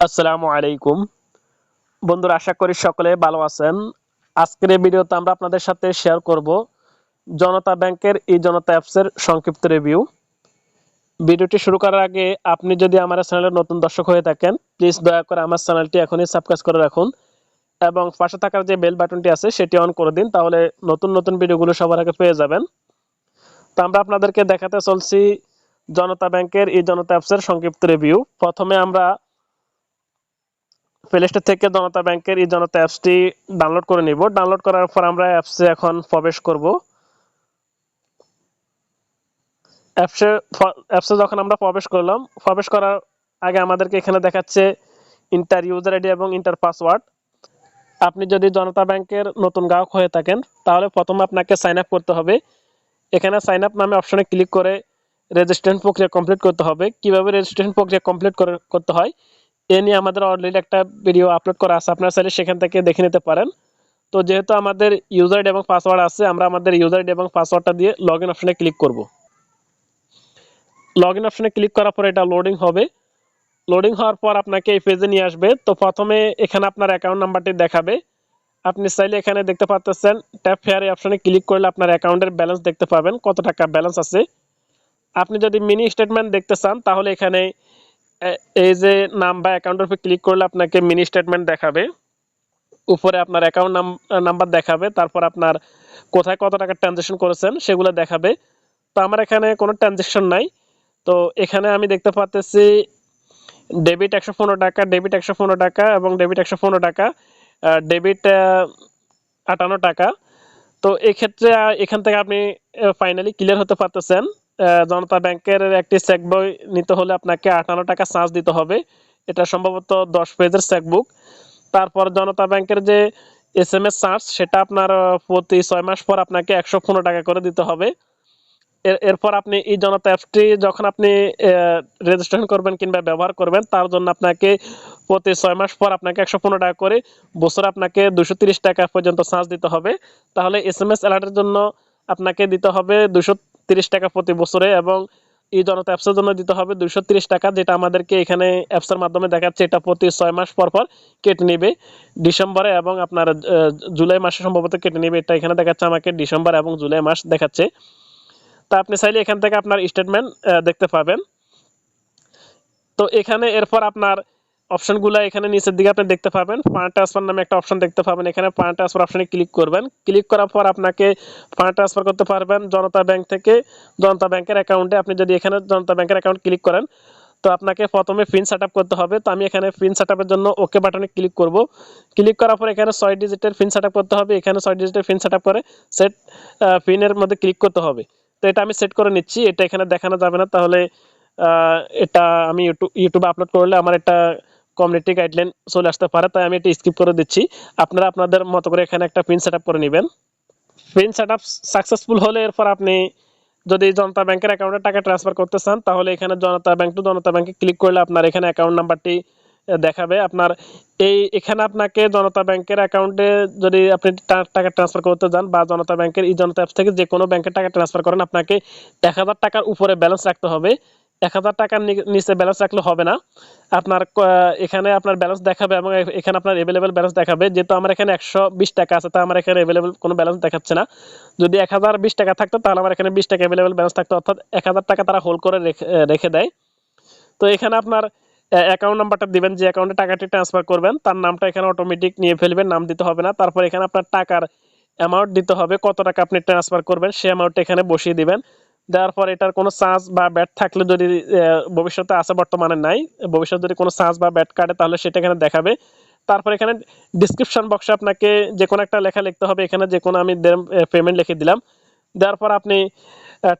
আসসালামু আলাইকুম। বন্ধুরা, আশা করি সকলে ভালো আছেন। আজকের এই ভিডিওতে আমরা আপনাদের সাথে শেয়ার করব জনতা ব্যাংকের এই জনতা অ্যাপসের সংক্ষিপ্ত রিভিউ ভিডিওটি শুরু করার আগে আপনি যদি আমার চ্যানেলের নতুন দর্শক হয়ে থাকেন প্লিজ দয়া করে আমার চ্যানেলটি এখনই সাবস্ক্রাইব করে রাখুন এবং পাশে থাকার যে বেল বাটনটি আছে, সেটি অন করে দিন, তাহলে নতুন নতুন ভিডিওগুলো সবার আগে পেয়ে যাবেন। তো আমরা আপনাদেরকে দেখাতে চলছি জনতা ব্যাংকের এই জনতা অ্যাপসের সংক্ষিপ্ত রিভিউ প্রথমে আমরা প্লে স্টোর থেকে জনতা ব্যাংকের এই জনতা অ্যাপসটি ডাউনলোড করে নিব। ডাউনলোড করার পর আমরা অ্যাপসে এখন প্রবেশ করব। অ্যাপসে অ্যাপসে যখন আমরা প্রবেশ করলাম, প্রবেশ করার আগে আমাদেরকে এখানে দেখাচ্ছে ইন্টার ইউজার আইডি এবং ইন্টার পাসওয়ার্ড আপনি যদি জনতা ব্যাংকের নতুন গ্রাহক হয়ে থাকেন, তাহলে প্রথমে আপনাকে সাইন আপ করতে হবে। এখানে সাইন আপ নামে অপশনে ক্লিক করে রেজিস্ট্রেশন প্রক্রিয়া কমপ্লিট করতে হবে। কীভাবে রেজিস্ট্রেশন প্রক্রিয়া কমপ্লিট করতে হয়? এ নিয়ে আমাদের অলরেডি একটা ভিডিও আপলোড করা আছে। আপনারা চাইলে সেখান থেকে দেখে নিতে পারেন। তো যেহেতু আমাদের ইউজার এবং পাসওয়ার্ড আছে, আমরা আমাদের ইউজার এবং পাসওয়ার্ডটা দিয়ে লগ ইন অপশনে ক্লিক করব। লগ ইন অপশনে ক্লিক করার পর এটা লোডিং হবে। লোডিং হওয়ার পর আপনাকে এই পেজে নিয়ে আসবে। তো প্রথমে এখানে আপনার অ্যাকাউন্ট নাম্বারটি দেখাবে। আপনি চাইলে এখানে দেখতে পাচ্ছেন ট্যাপ ফেয়ার এই অপশনে ক্লিক করলে আপনার অ্যাকাউন্টের ব্যালেন্স দেখতে পাবেন, কত টাকা ব্যালেন্স আছে। আপনি যদি মিনি স্টেটমেন্ট দেখতে চান, তাহলে এখানে এই যে নাম বা অ্যাকাউন্টের উপর ক্লিক করলে আপনাকে মিনি স্টেটমেন্ট দেখাবে। উপরে আপনার অ্যাকাউন্ট নাম্বার দেখাবে। তারপর আপনার কোথায় কত টাকা ট্রানজেকশন করেছেন সেগুলো দেখাবে। তো আমার এখানে কোনো ট্রানজেকশন নাই। তো এখানে আমি দেখতে পাচ্ছি ডেবিট একশো পনেরো টাকা ডেবিট একশো পনেরো টাকা এবং ডেবিট একশো পনেরো টাকা ডেবিট আটান্ন টাকা। তো এক্ষেত্রে এখান থেকে আপনি ফাইনালি ক্লিয়ার হতে পারতেছেন। জনতা ব্যাংকের একটি চেক বই নিতে হলে আপনাকে আটান্ন টাকা চার্জ দিতে হবে। এটা সম্ভবত দশ পেজের চেকবুক তারপর জনতা ব্যাংকের যে এস এম এস চার্জ, সেটা আপনার প্রতি ছয় মাস পর আপনাকে একশো পনেরো টাকা করে দিতে হবে। এরপর আপনি এই জনতা অ্যাপটি যখন আপনি রেজিস্ট্রেশন করবেন কিংবা ব্যবহার করবেন, তার জন্য আপনাকে প্রতি ছয় মাস পর আপনাকে একশো পনেরো টাকা করে বছর আপনাকে দুশো টাকা পর্যন্ত চার্জ দিতে হবে। তাহলে এস এম এস অ্যালার্টের জন্য আপনাকে দিতে হবে দুশো তিরিশ টাকা প্রতি বছরে এবং এই জনতা অ্যাপসের জন্য দিতে হবে দুইশো টাকা, যেটা আমাদেরকে এখানে অ্যাপসের মাধ্যমে দেখাচ্ছে। এটা প্রতি ছয় মাস পর পর কেটে নেবে ডিসেম্বরে এবং আপনার জুলাই মাসে সম্ভবত কেটে নেবে। এটা এখানে দেখাচ্ছে আমাকে ডিসেম্বর এবং জুলাই মাস দেখাচ্ছে। তা আপনি চাইলে এখান থেকে আপনার স্টেটমেন্ট দেখতে পাবেন। তো এখানে এরপর আপনার অপশনগুলো এখানে নিচের দিকে আপনি দেখতে পাবেন। ফান্ড ট্রান্সফার নামে একটা অপশন দেখতে পাবেন। এখানে ফান্ড ট্রান্সফার অপশনে ক্লিক করবেন। ক্লিক করার পর আপনাকে ফান্ড ট্রান্সফার করতে পারবেন জনতা ব্যাংক থেকে। জনতা ব্যাংকের অ্যাকাউন্টে আপনি যদি এখানে জনতা ব্যাংকের অ্যাকাউন্ট ক্লিক করেন, তো আপনাকে প্রথমে পিন সেট করতে হবে। তো আমি এখানে পিন সেট জন্য ওকে বাটনে ক্লিক করব। ক্লিক করার পর এখানে ছয় ডিজিটের পিন সেট করতে হবে। এখানে ছয় ডিজিটের পিন সেট করে সেট পিনের মধ্যে ক্লিক করতে হবে। তো এটা আমি সেট করে নিচ্ছি। এটা এখানে দেখানো যাবে না। তাহলে এটা আমি ইউটিউব ইউটিউবে আপলোড করলে আমার এটা কমিউনিটি গাইডলাইন চলে আসতে পারে, তাই আমি এটা স্কিপ করে দিচ্ছি। আপনারা আপনাদের মতো করে এখানে একটা পিন সেট করে নেবেন। পিন সেট সাকসেসফুল হলে এরপর আপনি যদি জনতা ব্যাংকের অ্যাকাউন্টে টাকা ট্রান্সফার করতে চান, তাহলে এখানে জনতা ব্যাংক টু জনতা ব্যাংকে ক্লিক করলে আপনার এখানে অ্যাকাউন্ট নাম্বারটি দেখাবে। আপনার এই, এখানে আপনাকে জনতা ব্যাংকের অ্যাকাউন্টে যদি আপনি টাকা ট্রান্সফার করতে যান বা জনতা ব্যাংকের এই জনতা অ্যাপ থেকে যে কোনো ব্যাংকের টাকা ট্রান্সফার করেন, আপনাকে এক হাজার টাকার উপরে ব্যালেন্স রাখতে হবে। এক হাজার টাকার নিচে ব্যালেন্স রাখলে হবে না। আপনার এখানে আপনার ব্যালেন্স দেখাবে এবং এখানে আপনার এভেলেবেল ব্যালেন্স দেখাবে। যেহেতু আমার এখানে একশো বিশ টাকা আছে, তা আমার এখানে এভেলেবেল কোনো ব্যালেন্স দেখাচ্ছে না। যদি এক হাজার বিশ টাকা থাকতো, তাহলে আমার এখানে বিশ টাকা এভেলেবেল ব্যালেন্স থাকতো। অর্থাৎ এক হাজার টাকা তারা হোল্ড করে রেখে দেয়। তো এখানে আপনার অ্যাকাউন্ট নাম্বারটা দিবেন, যে অ্যাকাউন্টে টাকাটি ট্রান্সফার করবেন, তার নামটা এখানে অটোমেটিক নিয়ে ফেলবেন, নাম দিতে হবে না। তারপর এখানে আপনার টাকার অ্যামাউন্ট দিতে হবে, কত টাকা আপনি ট্রান্সফার করবেন, সেই অ্যামাউন্টটা এখানে বসিয়ে দিবেন। দেওয়ার পর এটার কোনো চার্জ বা ব্যাট থাকলে যদি ভবিষ্যতে আছে, বর্তমানে নাই, ভবিষ্যতে যদি কোনো চার্জ বা ব্যাট কাটে, তাহলে সেটা এখানে দেখাবে। তারপর এখানে ডিসক্রিপশন বক্সে আপনাকে যে কোনো একটা লেখা লিখতে হবে, এখানে যে কোনো আমি পেমেন্ট লিখে দিলাম। দেওয়ার পর আপনি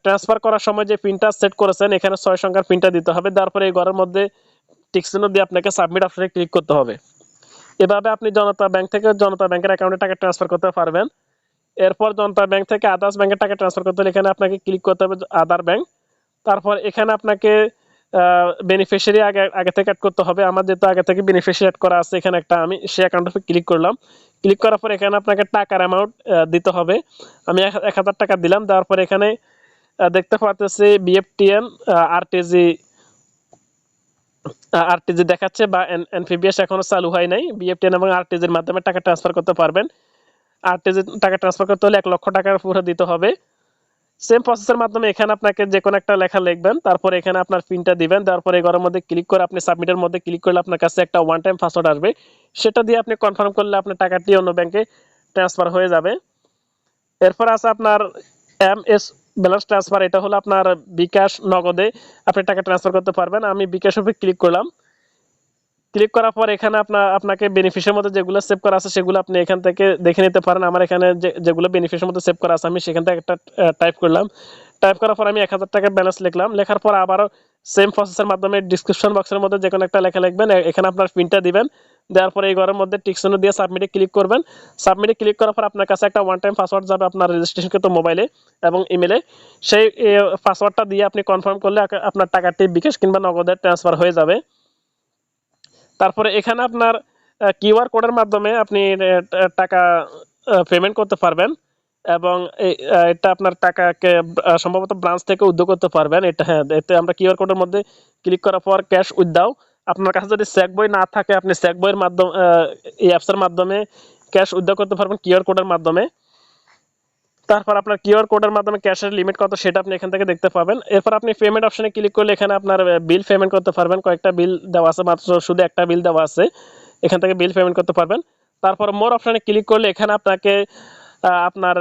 ট্রান্সফার করার সময় যে পিনটা সেট করেছেন, এখানে ছয় সংখ্যার পিনটা দিতে হবে। তারপরে এই ঘরের মধ্যে টিকসিনো দিয়ে আপনাকে সাবমিট অপশনে ক্লিক করতে হবে। এভাবে আপনি জনতা ব্যাংক থেকে জনতা ব্যাংকের অ্যাকাউন্টে টাকা ট্রান্সফার করতে পারবেন। এরপর জনতা ব্যাংক থেকে আদার্স ব্যাংকে টাকা ট্রান্সফার করতে হলে এখানে আপনাকে ক্লিক করতে হবে আদার ব্যাংক। তারপর এখানে আপনাকে বেনিফিশিয়ারি আগে আগে থেকে অ্যাড করতে হবে। আমার যেহেতু আগে থেকে বেনিফিশিয়ারি অ্যাড করা আছে এখানে একটা, আমি সেই অ্যাকাউন্টে ক্লিক করলাম। ক্লিক করার পর এখানে আপনাকে টাকার অ্যামাউন্ট দিতে হবে। আমি এক হাজার টাকা দিলাম। দেওয়ার পর এখানে দেখতে পাচ্ছি বিএফটিএন আরটিজি আরটিজি দেখাচ্ছে বা এনপিবিএস এখনও চালু হয় নাই। বিএফটিএন এবং আরটিজির মাধ্যমে টাকা ট্রান্সফার করতে পারবেন। আরটিজি টাকা ট্রান্সফার করতে হলে এক লক্ষ টাকার পুরো দিতে হবে। সেম প্রসেসের মাধ্যমে এখানে আপনাকে যে কোনো একটা লেখা লিখবেন, তারপরে এখানে আপনার পিনটা দিবেন, তারপরে এগারোর মধ্যে ক্লিক করে আপনি সাবমিটের মধ্যে ক্লিক করলে আপনার কাছে একটা ওয়ান টাইম পাসওয়ার্ড আসবে। সেটা দিয়ে আপনি কনফার্ম করলে আপনার টাকাটি অন্য ব্যাংকে ট্রান্সফার হয়ে যাবে। এরপর আছে আপনার এম এস ব্যালেন্স ট্রান্সফার এটা হলো আপনার বিকাশ নগদে আপনি টাকা ট্রান্সফার করতে পারবেন। আমি বিকাশ উপরে ক্লিক করলাম। ক্লিক করার পর এখানে আপনার আপনাকে বেনিফিশের মধ্যে যেগুলো সেভ করা আছে সেগুলো আপনি এখান থেকে দেখে নিতে পারেন। আমার এখানে যেগুলো বেনিফিশের মধ্যে সেভ করা আছে, আমি সেখান থেকে একটা টাইপ করলাম। টাইপ করার পর আমি এক হাজার টাকা ব্যালেন্স লিখলাম। লেখার পর আবারও সেম প্রসেসের মাধ্যমে ডিসক্রিপশন বক্সের মধ্যে যে কোনো একটা লেখা লিখবেন। এখানে আপনার পিনটা দিবেন। দেওয়ার পরে এই ঘরের মধ্যে টিকসন দিয়ে সাবমিটে ক্লিক করবেন। সাবমিটে ক্লিক করার পর আপনার কাছে একটা ওয়ান টাইম পাসওয়ার্ড যাবে আপনার রেজিস্ট্রেশনকৃত মোবাইলে এবং ইমেলে সেই পাসওয়ার্ডটা দিয়ে আপনি কনফার্ম করলে আপনার টাকাটি বিকাশ কিংবা নগদের ট্রান্সফার হয়ে যাবে। তারপরে এখানে আপনার কিউআর কোডের মাধ্যমে আপনি টাকা পেমেন্ট করতে পারবেন এবং এটা আপনার টাকাকে সম্ভবত ব্রাঞ্চ থেকে উদ্যোগ করতে পারবেন। এটা হ্যাঁ এতে আমরা কিউআর কোডের মধ্যে ক্লিক করার পর ক্যাশ উইথড্রাও আপনার কাছে যদি চেক বই না থাকে, আপনি চেক বইয়ের মাধ্যমে এই অ্যাপসের মাধ্যমে ক্যাশ উইথড্র করতে পারবেন কিউআর কোডের মাধ্যমে। তারপর আপনার কিউআর কোডের মাধ্যমে ক্যাশের লিমিট কত সেটা আপনি এখান থেকে দেখতে পাবেন। এরপর আপনি পেমেন্ট অপশনে ক্লিক করলে এখানে আপনার বিল পেমেন্ট করতে পারবেন। কয়েকটা বিল দেওয়া আছে, মাত্র শুধু একটা বিল দেওয়া আছে। এখান থেকে বিল পেমেন্ট করতে পারবেন। তারপর মোর অপশনে ক্লিক করলে এখানে আপনাকে আপনার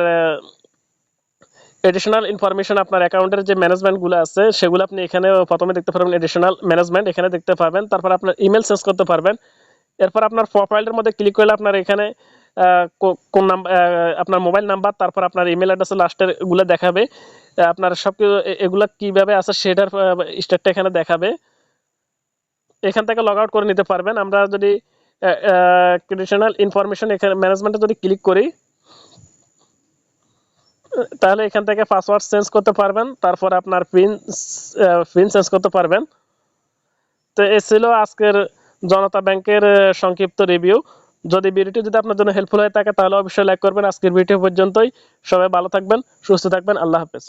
এডিশনাল ইনফরমেশন আপনার অ্যাকাউন্টের যে ম্যানেজমেন্টগুলো আছে, সেগুলো আপনি এখানে প্রথমে দেখতে পারবেন। এডিশনাল ম্যানেজমেন্ট এখানে দেখতে পাবেন। তারপর আপনার ইমেল চেঞ্জ করতে পারবেন। এরপর আপনার প্রোফাইলের মধ্যে ক্লিক করলে আপনার এখানে কোন নাম্বার আপনার মোবাইল নাম্বার, তারপর আপনার ইমেল অ্যাড্রেস লাস্টেরগুলো দেখাবে। আপনার সব এগুলা কীভাবে আছে সেটার স্টেটটা এখানে দেখাবে। এখান থেকে লগ আউট করে নিতে পারবেন। আমরা যদি এডিশনাল ইনফরমেশন এখানে ম্যানেজমেন্টে যদি ক্লিক করি, তাহলে এখান থেকে পাসওয়ার্ড চেঞ্জ করতে পারবেন। তারপর আপনার পিন পিন চেঞ্জ করতে পারবেন। তো এ ছিল আজকের জনতা ব্যাংকের সংক্ষিপ্ত রিভিউ যদি ভিডিওটি যদি আপনার জন্য হেল্পফুল হয়ে থাকে, তাহলে অবশ্যই লাইক করবেন। আজকের ভিডিও পর্যন্তই। সবাই ভালো থাকবেন, সুস্থ থাকবেন। আল্লাহ হাফেজ।